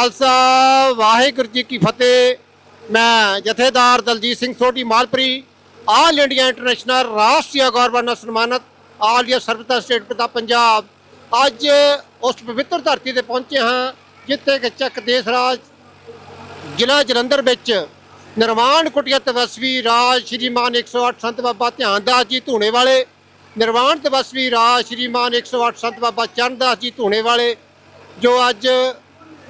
ਖਾਲਸਾ, ਵਾਹਿਗੁਰੂ ਜੀ ਕੀ ਫਤਿਹ। ਮੈਂ ਜਥੇਦਾਰ Daljit Singh Sodhi, Malpuri, all India international ਰਾਸ਼ਟਰੀ ਗੌਰਵ ਨਾਲ ਸਨਮਾਨਿਤ ਆਲ ਇੰਡੀਆ ਸਰਵਤਾ ਸਟੇਟ ਪਿਤਾ ਪੰਜਾਬ। ਅੱਜ ਉਸ ਪਵਿੱਤਰ ਧਰਤੀ ਤੇ ਪਹੁੰਚੇ ਹਾਂ, ਜਿੱਥੇ ਕਿ ਚੱਕ ਦੇਸ਼ ਰਾਜ ਜ਼ਿਲ੍ਹਾ ਜਲੰਧਰ ਵਿੱਚ ਨਿਰਵਾਣ ਕੁਟੀਆ ਤਵਸਵੀ ਰਾਜ ਸ਼੍ਰੀਮਾਨ 108 ਸੰਤ ਬਾਬਾ ਧਿਆਨਦਾਸ ਜੀ ਧੂਣੇ ਵਾਲੇ, ਨਿਰਵਾਣ ਤਵਸਵੀ ਰਾਜ ਸ਼੍ਰੀਮਾਨ 108 ਸੰਤ ਬਾਬਾ ਚਰਨਦਾਸ ਜੀ ਧੂਣੇ ਵਾਲੇ, ਜੋ ਅੱਜ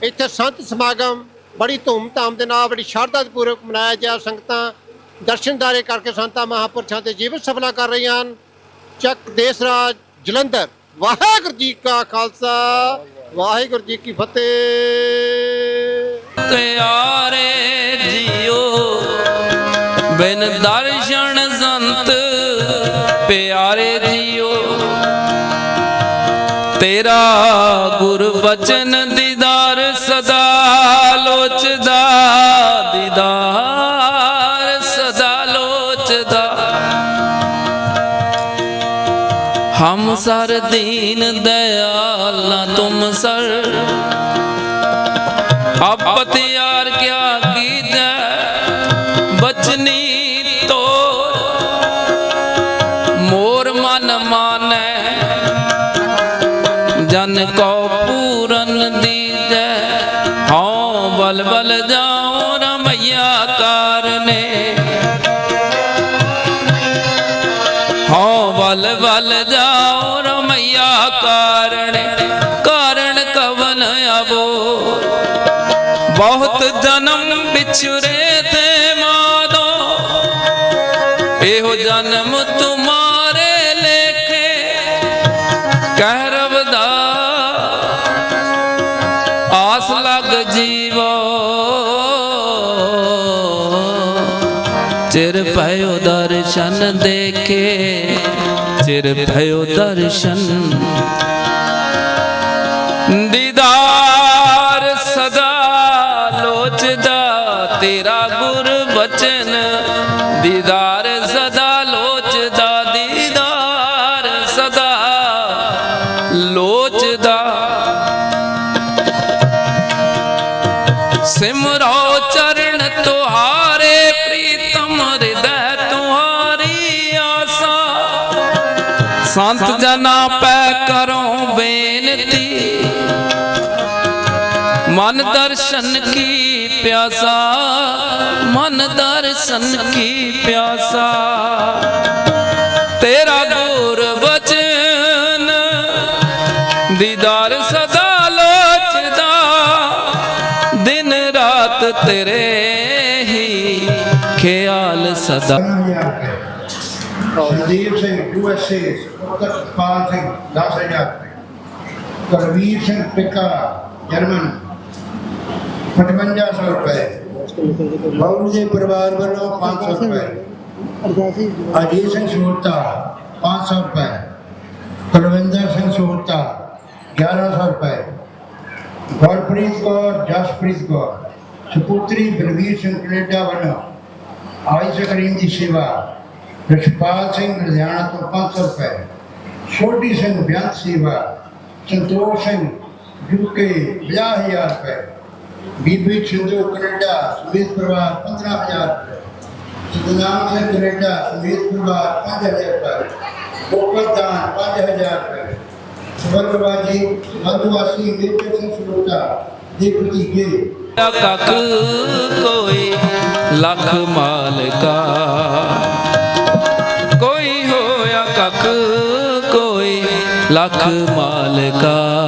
ਇੱਥੇ ਸੰਤ ਸਮਾਗਮ, ਬੜੀ ਧੂਮ-ਧਾਮ ਦੇ ਨਾਲ, ਬੜੀ ਸ਼ਰਧਾ ਪੂਰਵਕ ਮਨਾਇਆ ਗਿਆ। ਸੰਗਤਾਂ ਦਰਸ਼ਨਦਾਰੇ ਕਰਕੇ ਸੰਤਾਂ ਮਹਾਂਪੁਰਸ਼ਾਂ ਤੇ ਜੀਵਨ ਸਫਲਾ ਕਰ ਰਹੀਆਂ ਹਨ। ਚੱਕ ਦੇਸ਼ ਜਲੰਧਰ, ਵਾਹਿਗੁਰੂ ਜੀ ਕਾ ਖਾਲਸਾ, ਵਾਹਿਗੁਰੂ ਜੀ ਕੀ ਫਤਿਹ। ਤਿਆਰੇ ਜੀਓ, ਬਿਨ ਦਰਸ਼ਨ ਸੰਤ, ਪਿਆਰੇ ਜਿਉ ਤੇਰਾ ਗੁਰ ਬਚਨ ਦੀਦਾਰ ਸਦਾ ਲੋਚਦਾ, ਦੀਦਾਰ ਸਦਾ ਲੋਚਦਾ। ਹਮ ਸਰ ਦੀਨ ਦਇਆਲ ਨਾ ਤੁਮ ਸਰ, ਅਬ ਤਿਆਰ ਕਿਆ ਕੀਦਾ ਬਚਨੀ ਤੋਰ। ਮੋਰ ਮਨ ਮਾਨੈ, ਜਨ ਕੋ ਹਉ ਬਲ ਬਲ ਜਾਉ ਰਮਈਆ ਕਾਰਨੇ। ਹਉ ਬਲ ਬਲ ਜਾਉ ਰਮਈਆ ਕਾਰਣੇ ਕਾਰਣ ਕਵਨ ਅਬੋ ਬਹੁਤ ਜਨਮ ਵਿਛੁਰੇ ਤੇ ਮਾਦੋ। ਇਹੋ ਜਨਮ ਤੁਮਾਰੇ ਲੇਖੇ। ਕਹਿ ਰਬ ਦਾ ਆਸ ਜੀਵੋ। ਚਿਰ ਭਇਓ ਦਰਸ਼ਨ ਦੇਖੇ, ਚਿਰ ਭਇਓ ਦਰਸ਼ਨ। ਦੀਦਾਰ ਸਦਾ ਲੋਚਦਾ ਤੇਰਾ ਗੁਰ ਬਚਨ ਦੀਦਾਰ ਸੰਤ ਜਨਾ ਪੈ ਕਰੋ ਬੇਨਤੀ। ਮਨ ਦਰਸ਼ਨ ਕੀ ਪਿਆਸਾ, ਮਨ ਦਰਸ਼ਨ ਕੀ ਪਿਆਸਾ। ਤੇਰਾ ਗੁਰ ਵਚਨ ਦੀਦਾਰ ਸਦਾ ਲੋਚਦਾ, ਦਿਨ ਰਾਤ ਤੇਰੇ ਹੀ ਖਿਆਲ ਸਦਾ। ਸੰਦੀਪ ਸਿੰਘ ਯੂਐਸਏ ਉਤਰਪਾਲ ਸਿੰਘ 10000 ਕਰਵੀਰ ਸਿੰਘ ਪਿਕਾ ਜਰਮਨ। 5500 ਰੁਪਏ। ਬਾਬੂ ਜੀ ਪਰਿਵਾਰ ਵੱਲੋਂ 500 ਰੁਪਏ। ਅਜੀਤ ਸਿੰਘ ਸੂਰਤਾ 500 ਰੁਪਏ। ਕੁਲਵਿੰਦਰ ਸਿੰਘ ਸੂਰਤਾ 1100 ਰੁਪਏ। ਗੁਰਪ੍ਰੀਤ ਕੌਰ ਜਸਪ੍ਰੀਤ ਕੌਰ। ਸੁਪੁੱਤਰੀ ਬਲਵੀਰ ਸਿੰਘ ਕੈਨੇਡਾ ਵੱਲੋਂ ਆਇਸ ਕਰੀਮ ਦੀ ਸੇਵਾ। ਰਸ਼ਪਾਲ ਸਿੰਘ ਲੁਧਿਆਣਾ ਤੋਂ 500 ਰੁਪਏ, ਛੋਟੀ ਸਿੰਘ ਬਿਆੰਤ ਸੇਵਾ ਸੰਤੋਖ ਸਿੰਘ ਯੂਕੇ 50000 ਰੁਪਏ, ਬੀਬੀ ਸਿੰਧੂ ਕੈਨੇਡਾ ਸਮੇਤ ਪਰਿਵਾਰ 15000 ਰੁਪਏ, ਸਤਨਾਮ ਸਿੰਘ ਕੈਨੇਡਾ ਸਮੇਤ ਪਰਿਵਾਰ 5000 ਰੁਪਏ ਗੋਪਲਦਾਨ 5000 ਰੁਪਏ, ਸਵਰਗਵਾਜੀ ਮਧੁਵਾਸੀ ਮੇਜਰ ਸਿੰਘ ਸਰੋਤਾ ਦੇ ਭਤੀਜੇ। ਕੱਕ ਕੋਈ ਲੱਖ ਮਾਲਕਾ ਲੱਖ ਮਾਲਕਾ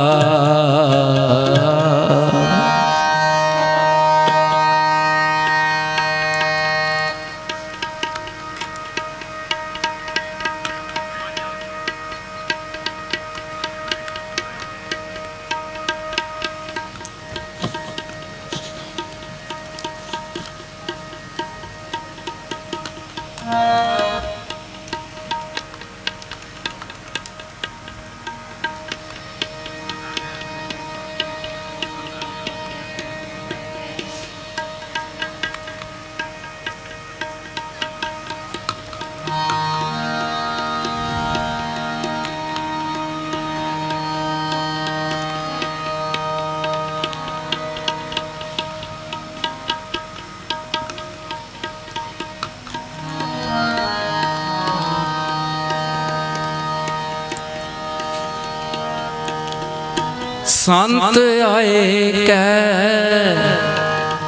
ਸੰਤ ਆਏ ਕੈ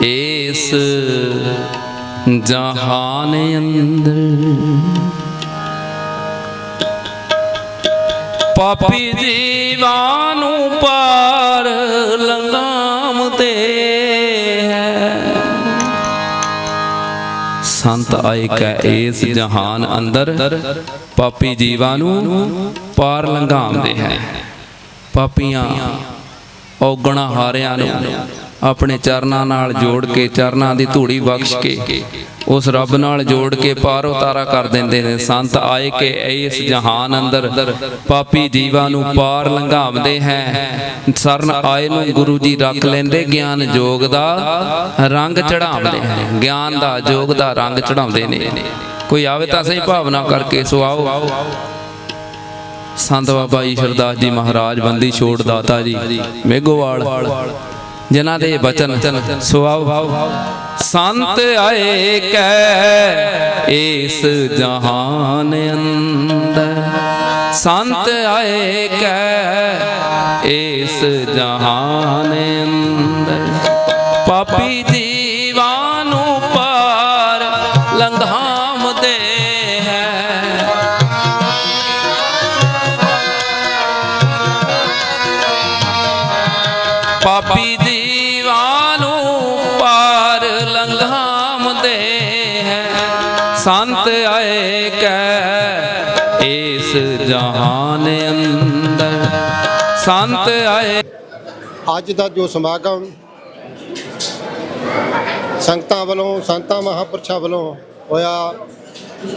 ਇਸ ਜਹਾਨ ਅੰਦਰ ਪਾਪੀ ਜੀਵਾਂ ਨੂੰ ਪਾਰ ਲੰਗਾਮਤੇ ਹੈ। ਸੰਤ ਆਏ ਕੈ ਇਸ ਜਹਾਨ ਅੰਦਰ ਪਾਪੀ ਜੀਵਾਂ ਨੂੰ ਪਾਰ ਲੰਘਾਉਂਦੇ ਹੈ। ਪਾਪੀਆਂ ਔਗਣਾ ਹਾਰਿਆਂ ਨੂੰ ਆਪਣੇ ਚਰਨਾਂ ਨਾਲ ਜੋੜ ਕੇ, ਚਰਨਾਂ ਦੀ ਧੂੜੀ ਬਖਸ਼ ਕੇ, ਉਸ ਰੱਬ ਨਾਲ ਜੋੜ ਕੇ ਪਾਰ ਉਤਾਰਾ ਕਰ ਦਿੰਦੇ ਨੇ। ਸੰਤ ਆਏ ਕਿ ਇਸ ਜਹਾਨ ਅੰਦਰ ਪਾਪੀ ਜੀਵਾਂ ਨੂੰ ਪਾਰ ਲੰਘਾਉਂਦੇ ਹੈ। ਸਰਨ ਆਏ ਨੂੰ ਗੁਰੂ ਜੀ ਰੱਖ ਲੈਂਦੇ, ਗਿਆਨ ਯੋਗ ਦਾ ਰੰਗ ਚੜਾਉਂਦੇ ਹੈ ਗਿਆਨ ਦਾ ਯੋਗ ਦਾ ਰੰਗ ਚੜਾਉਂਦੇ ਨੇ। ਕੋਈ ਆਵੇ ਤਾਂ ਸਹੀ ਭਾਵਨਾ ਕਰਕੇ ਸੋ ਆਓ। ਸੰਤ ਬਾਬਾ ਈਸ਼ਰਦਾਸ ਜੀ ਮਹਾਰਾਜ ਬੰਦੀ ਛੋੜ ਦਾਤਾ ਜੀ ਮੇਗੋਵਾਲ ਜਿਨ੍ਹਾਂ ਦੇ ਬਚਨ ਸੁਆਓ ਸੰਤ ਆਏ ਕੈ ਇਸ ਜਹਾਨ ਅੰਦਰ। ਸੰਤ ਆਏ ਕੈ ਇਸ ਜਹਾਨ ਅੰਦਰ। ਪਾਪੀ ਜੀਵਾਂ ਪਾਪੀ ਦੀਵਾਂ ਨੂੰ ਪਾਰ ਲੰਘਾਮਦੇ ਹੈ। ਸੰਤ ਆਏ ਕੈ ਇਸ ਜਹਾਨ ਅੰਦਰ। ਸੰਤ ਆਏ ਅੱਜ ਦਾ ਜੋ ਸਮਾਗਮ ਸੰਗਤਾਂ ਵੱਲੋਂ, ਸੰਤਾਂ ਮਹਾਪੁਰਸ਼ਾਂ ਵੱਲੋਂ ਹੋਇਆ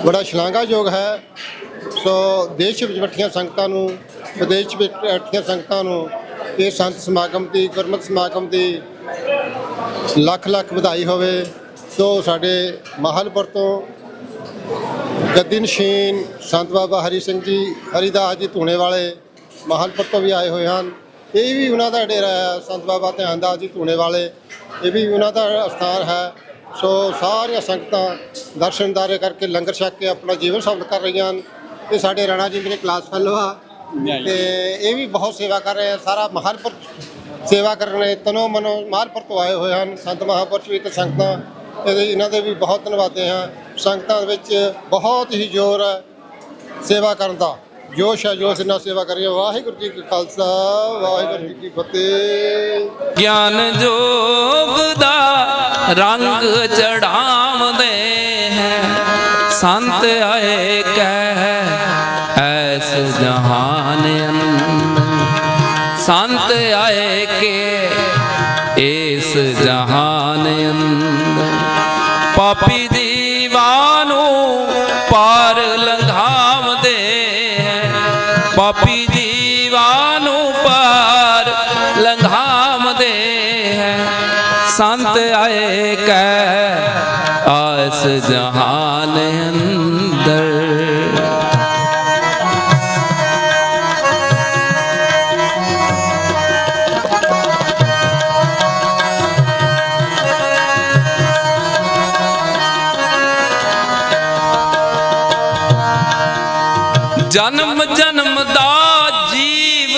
ਬੜਾ ਸ਼ਲਾਘਾਯੋਗ ਹੈ। ਸੋ ਦੇਸ਼ ਵਿੱਚ ਬੈਠੀਆਂ ਸੰਗਤਾਂ ਨੂੰ, ਵਿਦੇਸ਼ ਵਿੱਚ ਬੈਠੀਆਂ ਸੰਗਤਾਂ ਨੂੰ ਇਹ ਸੰਤ ਸਮਾਗਮ ਦੀ, ਗੁਰਮਤਿ ਸਮਾਗਮ ਦੀ ਲੱਖ ਲੱਖ ਵਧਾਈ ਹੋਵੇ। ਸੋ ਸਾਡੇ ਮਾਹਲਪੁਰ ਤੋਂ ਗੱਦੀ ਨਸ਼ੀਨ ਸੰਤ ਬਾਬਾ ਹਰੀ ਸਿੰਘ ਜੀ, ਹਰੀਦਾਸ ਜੀ ਧੂਣੇ ਵਾਲੇ ਮਾਹਲਪੁਰ ਤੋਂ ਵੀ ਆਏ ਹੋਏ ਹਨ। ਇਹ ਵੀ ਉਹਨਾਂ ਦਾ ਡੇਰਾ ਹੈ, ਸੰਤ ਬਾਬਾ ਧਿਆਨਦਾਸ ਜੀ ਧੂਣੇ ਵਾਲੇ। ਇਹ ਵੀ ਉਹਨਾਂ ਦਾ ਅਸਥਾਨ ਹੈ। ਸੋ ਸਾਰੀਆਂ ਸੰਗਤਾਂ ਦਰਸ਼ਨਦਾਰੇ ਕਰਕੇ ਲੰਗਰ ਛਕ ਕੇ ਆਪਣਾ ਜੀਵਨ ਸਫਲ ਕਰ ਰਹੀਆਂ ਹਨ। ਇਹ ਸਾਡੇ ਰਾਣਾ ਜੀ ਮੇਰੇ ਕਲਾਸ ਫੈਲੋ ਆ। ਤੇ ਇਹ ਵੀ ਬਹੁਤ ਸੇਵਾ ਕਰ ਰਹੇ ਆ ਸਾਰਾ ਮਾਹਲਪੁਰ ਸੇਵਾ ਕਰਨ ਲਈ ਤਨੋ ਮਨੋ ਮਾਹਲਪੁਰ ਤੋਂ ਆਏ ਹੋਏ ਹਨ। ਸੰਤ ਮਹਾਂਪੁਰਸ਼ ਵੀ ਤੇ ਸੰਗਤਾਂ ਇਹਦੇ ਇਹਨਾਂ ਦੇ ਵੀ ਬਹੁਤ ਧੰਨਵਾਦੇ ਹਾਂ। ਸੰਗਤਾਂ ਵਿੱਚ ਬਹੁਤ ਹੀ ਜ਼ੋਰ ਹੈ ਸੇਵਾ ਕਰਨ ਦਾ। ਜੋਸ਼ ਹੈ ਜੋਸ਼ ਨਾਲ ਸੇਵਾ ਕਰੀਏ। ਵਾਹਿਗੁਰੂ ਜੀ ਕੀ ਖਾਲਸਾ ਵਾਹਿਗੁਰੂ ਜੀ ਕੀ ਫਤਿਹ। ਗਿਆਨ ਜੋਗ ਦਾ ਰੰਗ ਚੜਾਵਦੇ ਹੈ। ਸੰਤ ਆਏ ਕਹਿ ਜਹਾਨ ਅੰਦਰ ਸੰਤ ਆਏ ਕੇ ਇਸ ਜਹਾਨ ਅੰਦਰ। ਪਾਪੀ ਦੀਵਾਂ ਨੂੰ ਪਾਰ ਲੰਘਾਵਦੇ ਹੈ। ਪਾਪੀ ਦੀਵਾਂ ਨੂੰ ਪਾਰ ਲੰਘਾਵਦੇ ਹੈ। ਸੰਤ ਆਏ ਕੈ ਆਸ ਜਹਾਨ ਅੰਦਰ ਜਨਮ ਜਨਮ ਦਾ ਜੀਵ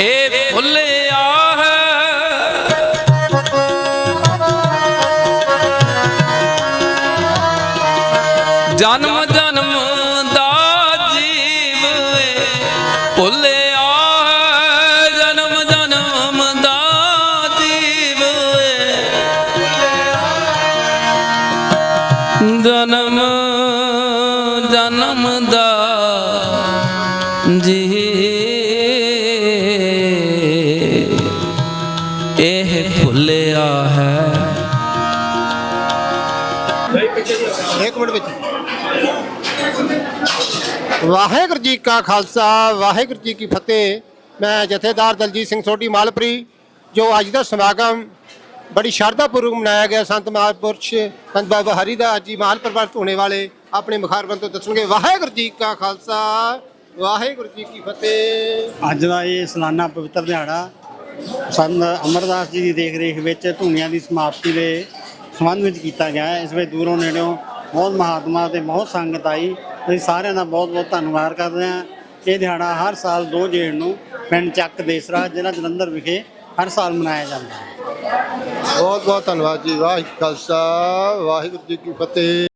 ਇਹ ਭੁੱਲਿਆ ਹੈ। ਜਨਮ ਜਨਮ ਜੀ। ਇਹ ਭੁੱਲਿਆ ਹੈ। ਇੱਕ ਮਿੰਟ ਵਿੱਚ। ਵਾਹਿਗੁਰੂ ਜੀ ਕਾ ਖਾਲਸਾ, ਵਾਹਿਗੁਰੂ ਜੀ ਕੀ ਫਤਿਹ। ਮੈਂ ਜਥੇਦਾਰ ਦਲਜੀਤ ਸਿੰਘ ਸੋਢੀ ਮਾਲਪਰੀ, ਜੋ ਅੱਜ ਦਾ ਸਮਾਗਮ ਬੜੀ ਸ਼ਰਧਾ ਪੂਰਵਕ ਮਨਾਇਆ ਗਿਆ ਸੰਤ ਮਹਾਂਪੁਰਸ਼ ਸੰਤ ਬਾਬਾ ਹਰੀਦਾਸ ਜੀ, ਮਾਲ ਵੱਲ ਹੋਣੇ ਵਾਲੇ, ਆਪਣੇ ਮੁਖਾਰਬੰਦ ਤੋਂ ਦੱਸਣਗੇ। ਵਾਹਿਗੁਰੂ ਜੀ ਕਾ ਖਾਲਸਾ। ਵਾਹਿਗੁਰੂ ਜੀ ਕੀ ਫਤਿਹ। ਅੱਜ ਦਾ ਇਹ ਸਾਲਾਨਾ ਪਵਿੱਤਰ ਦਿਹਾੜਾ ਸੰਤ ਅਮਰਦਾਸ ਜੀ ਦੀ ਦੇਖ ਰੇਖ ਵਿੱਚ ਧੂਣੀਆਂ ਦੀ ਸਮਾਪਤੀ ਦੇ ਸੰਬੰਧ ਵਿੱਚ ਕੀਤਾ ਗਿਆ ਹੈ। ਇਸ ਵਿੱਚ ਦੂਰੋਂ ਨੇੜਿਓਂ ਬਹੁਤ ਮਹਾਤਮਾ ਤੇ ਬਹੁਤ ਸੰਗਤ ਆਈ। ਅਸੀਂ ਸਾਰਿਆਂ ਦਾ ਬਹੁਤ ਬਹੁਤ ਧੰਨਵਾਦ ਕਰਦੇ ਹਾਂ। ਇਹ ਦਿਹਾੜਾ ਹਰ ਸਾਲ 2 ਜੇਠ ਨੂੰ ਪਿੰਡ ਚੱਕ ਦੇਸਰਾ ਜ਼ਿਲ੍ਹਾ ਜਲੰਧਰ ਵਿਖੇ ਹਰ ਸਾਲ ਮਨਾਇਆ ਜਾਂਦਾ ਹੈ। ਬਹੁਤ ਬਹੁਤ ਧੰਨਵਾਦ ਜੀ। ਵਾਹਿਗੁਰੂ ਖਾਲਸਾ ਵਾਹਿਗੁਰੂ ਜੀ ਕੀ ਫਤਿਹ।